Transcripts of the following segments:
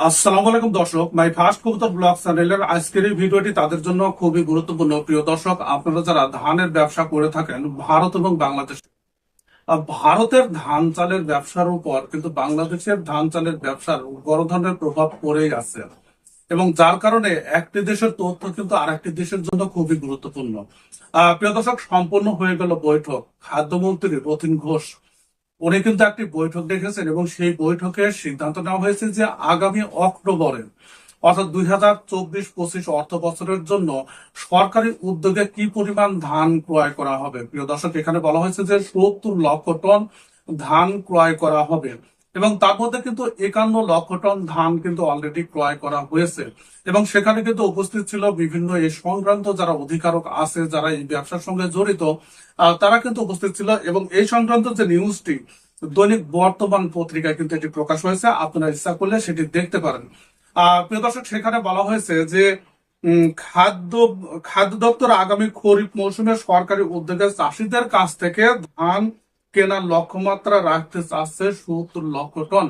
আসসালামু আলাইকুম দর্শক মাই ফার্স্ট কবুতর ব্লগ চ্যানেলের আজকের এই ভিডিওটি তাদের জন্য খুবই গুরুত্বপূর্ণ। প্রিয় দর্শক আপনারা যারা ধানের ব্যবসা করে থাকেন ভারত এবং বাংলাদেশ ভারতের ধান চালের ব্যবসার উপর কিন্তু বাংলাদেশের ধান চালের ব্যবসার বড় ধরনের প্রভাব পড়েই আছে। এবং যার কারণে একটি দেশের তথ্য কিন্তু আরেকটি দেশের জন্য খুবই গুরুত্বপূর্ণ। আহ, প্রিয় দর্শক সম্পন্ন হয়ে গেল বৈঠক। খাদ্যমন্ত্রী রতিন ঘোষ উনি কিন্তু একটি বৈঠক ডেকেছেন এবং সেই বৈঠকের সিদ্ধান্ত নেওয়া হয়েছে যে আগামী অক্টোবরে, অর্থাৎ দুই হাজার চব্বিশ পঁচিশ অর্থ বছরের জন্য সরকারি উদ্যোগে কি পরিমাণ ধান ক্রয় করা হবে? প্রিয় দর্শক, এখানে বলা হয়েছে যে সত্তর লক্ষ টন ধান ক্রয় করা হবে। এবং তার মধ্যে কিন্তু একান্ন লক্ষ টন ধান কিন্তু অলরেডি ক্রয় করা হয়েছে। এবং সেখানে কিন্তু উপস্থিত ছিল বিভিন্ন এই সংক্রান্ত যারা অধিকারক আছে, যারা এই ব্যবসার সঙ্গে জড়িত তারা কিন্তু উপস্থিত ছিল এবং এই সংক্রান্ত যে নিউজটি, দৈনিক বর্তমান পত্রিকায় কিন্তু এটি প্রকাশ হয়েছে। আপনারা ইচ্ছা করলে সেটি দেখতে পারেন। আহ প্রিয় দর্শক, সেখানে বলা হয়েছে যে খাদ্য খাদ্য দপ্তর আগামী খরিফ মৌসুমে সরকারি উদ্যোগে চাষিদের কাছ থেকে ধান কেনার লক্ষ্যমাত্রা রাখতে চাচ্ছে সত্তর লক্ষ টন,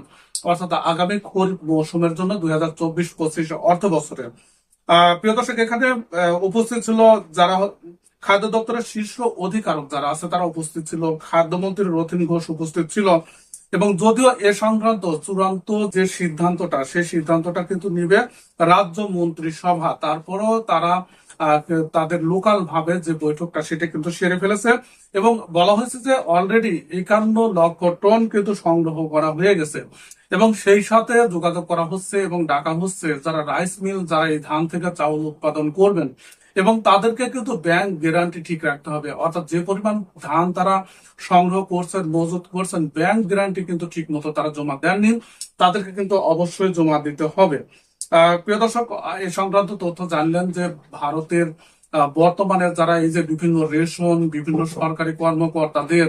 অর্থাৎ আগামী খরিফ মৌসুমের জন্য দুই হাজার চব্বিশ পঁচিশ অর্থ বছরে। প্রিয় দর্শক, এখানে উপস্থিত ছিল যারা খাদ্য দপ্তরের শীর্ষ অধিকারক যারা আছে, তারা উপস্থিত ছিল। খাদ্যমন্ত্রী রথিন ঘোষ উপস্থিত ছিল। এবং যদিও এ সংক্রান্ত চূড়ান্ত যে সিদ্ধান্তটা, সেই সিদ্ধান্তটা কিন্তু নিবে রাজ্য মন্ত্রিসভা। তারপরেও তারা তাদের লোকাল ভাবে যে বৈঠকটা সেটা কিন্তু সেরে ফেলেছে। এবং বলা হয়েছে যে অলরেডি একান্ন লক্ষ টন কিন্তু সংগ্রহ করা হয়ে গেছে। এবং সেই সাথে যোগাযোগ করা হচ্ছে এবং ডাকা হচ্ছে যারা রাইস মিল যারা এই ধান থেকে চাউল উৎপাদন করবেন। এবং তাদেরকে কিন্তু ব্যাংক গ্যারান্টি ঠিক রাখতে হবে। অর্থাৎ যে পরিমাণ ধান তারা সংগ্রহ করছেন, মজুত করছেন ব্যাংক গ্যারান্টি কিন্তু ঠিক মতো তারা জমা দেননি। তাদেরকে কিন্তু অবশ্যই জমা দিতে হবে। প্রিয় দর্শক এই সংক্রান্ত তথ্য জানলেন যে ভারতের বর্তমানে যারা এই যে বিভিন্ন রেশন, বিভিন্ন সরকারি কর্মকর্তাদের,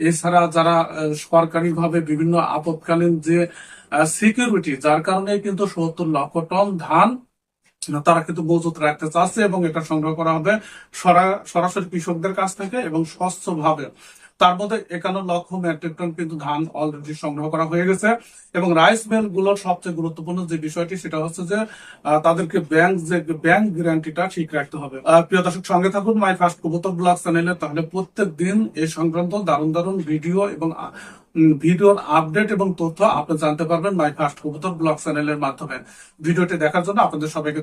এছাড়া যারা সরকারি ভাবে বিভিন্ন আপৎকালীন যে সিকিউরিটি যার কারণে কিন্তু সত্তর লক্ষ টন ধান, তারা কিন্তু মজুত রাখতে চাচ্ছে এবং এটা সংগ্রহ করা হবে সরা- সরাসরি কৃষকদের কাছ থেকে এবং স্বচ্ছ ভাবে তার মধ্যে একান্ন লক্ষ মেট্রিক টন কিন্তু ধান অলরেডি সংগ্রহ করা হয়ে গেছে। এবং রাইস মিলগুলোর সবচেয়ে গুরুত্বপূর্ণ যে বিষয়টি, সেটা হচ্ছে যে তাদেরকে ব্যাংক যে ব্যাংক গ্যারান্টিটা ঠিক রাখতে হবে। প্রিয় দর্শক, সঙ্গে থাকুন মাই ফার্স্ট কবুতর ব্লগ চ্যানেলে তাহলে প্রত্যেক দিন এই সংক্রান্ত দারুণ দারুণ ভিডিও এবং ভিডিওর আপডেট এবং তথ্য আপনি জানতে পারবেন মাই ফার্স্ট কবুতর ব্লগ চ্যানেলের মাধ্যমে। ভিডিওটি দেখার জন্য আপনাদের সবাইকে